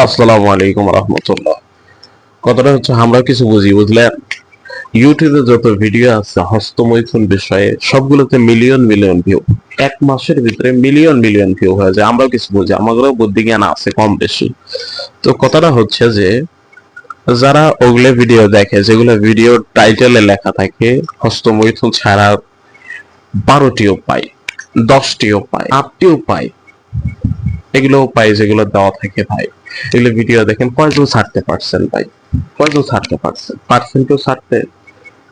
আসসালামু আলাইকুম রহমতুল্লাহ। কথাটা হচ্ছে, আমরা কিছু বুঝি, বুঝলেন? ইউটিউবে যত ভিডিও আছে, হস্তমৈথুন বিষয়ে সবগুলোতে মিলিয়ন মিলিয়ন ভিউ এক মাসের ভিতরে মিলিয়ন মিলিয়ন ভিউ হয়ে যায়। আমরাও কিছু বুঝি, আমাদেরও বুদ্ধি জ্ঞান আছে কম বেশি। তো কথাটা হচ্ছে যে, যারা ওগুলো ভিডিও দেখে, যেগুলো ভিডিও টাইটেলে লেখা থাকে, হস্তমৈথুন ছাড়া বারোটিও পাই দশটিও পাই আটটিও পাই এগুলোও পাই যেগুলো দেওয়া থাকে ভাই। এগুলো ভিডিও দেখেন, কয়জন ছাড়তে পারছেন ভাই? কয়জন ছাড়তে পারছেন? পারছেন কেউ ছাড়তে?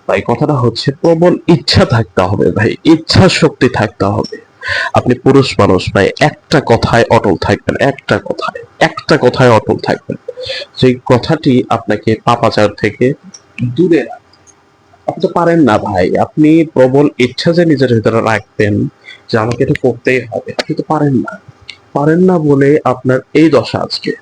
ভাই, কথাটা হচ্ছে প্রবল ইচ্ছা থাকতে হবে ভাই, ইচ্ছা শক্তি থাকতে হবে। আপনি পুরুষ মানুষ ভাই, একটা কথায় অটল থাকবেন, একটা কথায় একটা কথায় অটল থাকবেন। সেই কথাটি আপনাকে পাপাচার থেকে দূরে। আপনি তো পারেন না ভাই, আপনি প্রবল ইচ্ছা যে নিজের ভিতরে রাখবেন, যে আমাকে এটা করতেই হবে, আপনি তো পারেন না। পারেন না বলে আপনার এই দশা আজকে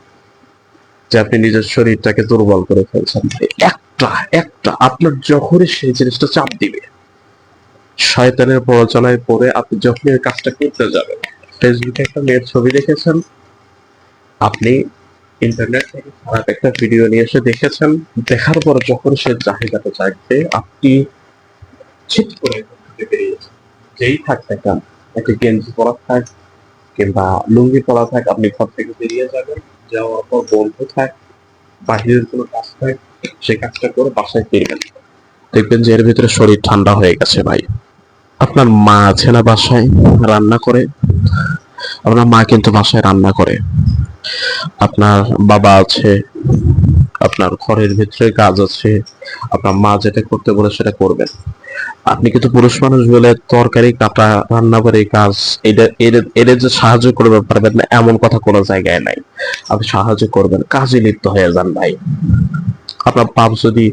যে আপনি নিজের শরীরটাকে দুর্বল করে ফেলছেন একটা একটা, আপনার যখনই সেই জিনিসটা চাপ দিবে, শয়তানের প্ররোচনায় পড়ে আপনি যখনই কাজটা করতে যাবেন, ফেসবুকে একটা মেয়ের ছবি দেখেছেন, আপনি ইন্টারনেট থেকে খারাপ একটা ভিডিও নিয়ে এসে দেখেছেন, দেখার পর যখন সে চাহিদাটা চাইবে, আপনি চিট করে। যেই থাক না কেন একটা গেঞ্জি পরা থাক কিংবা লুঙ্গি পরা থাক, আপনি ঘর থেকে বেরিয়ে যাবেন, যাওয়ার পর বন্ধু থাক, বাহিরের কোনো কাজ থাক সেই কাজটা করে বাসায় ফিরবেন দেখবেন যে এর ভিতরে শরীর ঠান্ডা হয়ে গেছে ভাই। আপনার মা আছে না বাসায়, রান্না করে? আপনার মা কিন্তু বাসায় রান্না করে। আপনার বাবা আছে, আপনার ঘরের ভিতরে কাজ আছে, আপনার মা যেটা করতে বলে সেটা করবেন। আপনি কিন্তু পুরুষ মানুষ বলে তরকারি, কাটা রান্না করে কাজ, এটা এর যে সাহায্য করবে পারবেন না, এমন কথা কোনো জায়গায় নাই। আপনি সাহায্য করবেন, কাজে লিপ্ত হয়ে যান ভাই। আপনার বাপ যদি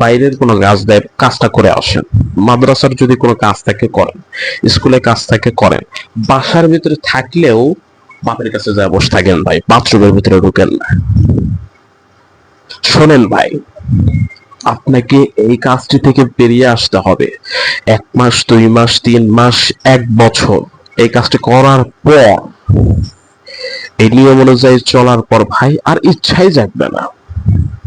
বাইরের কোনো কাজ দেয়, কাজটা করে আসেন। মাদ্রাসার যদি কোনো কাজ থাকে, করেন। স্কুলে কাজ থাকে, করেন। বাসার ভিতরে থাকলেও বাপের কাছে যা বসে থাকেন ভাই, বাথরুমের ভিতরে ঢুকেন না। শোনেন ভাই আপনাকে এই কাজটি থেকে বেরিয়ে আসতে হবে। এক মাস, দুই মাস, তিন মাস, এক বছর। এই কাজটি করার পর, এই নিয়ম অনুযায়ী চলার পর ভাই, আর ইচ্ছাই জাগবে না।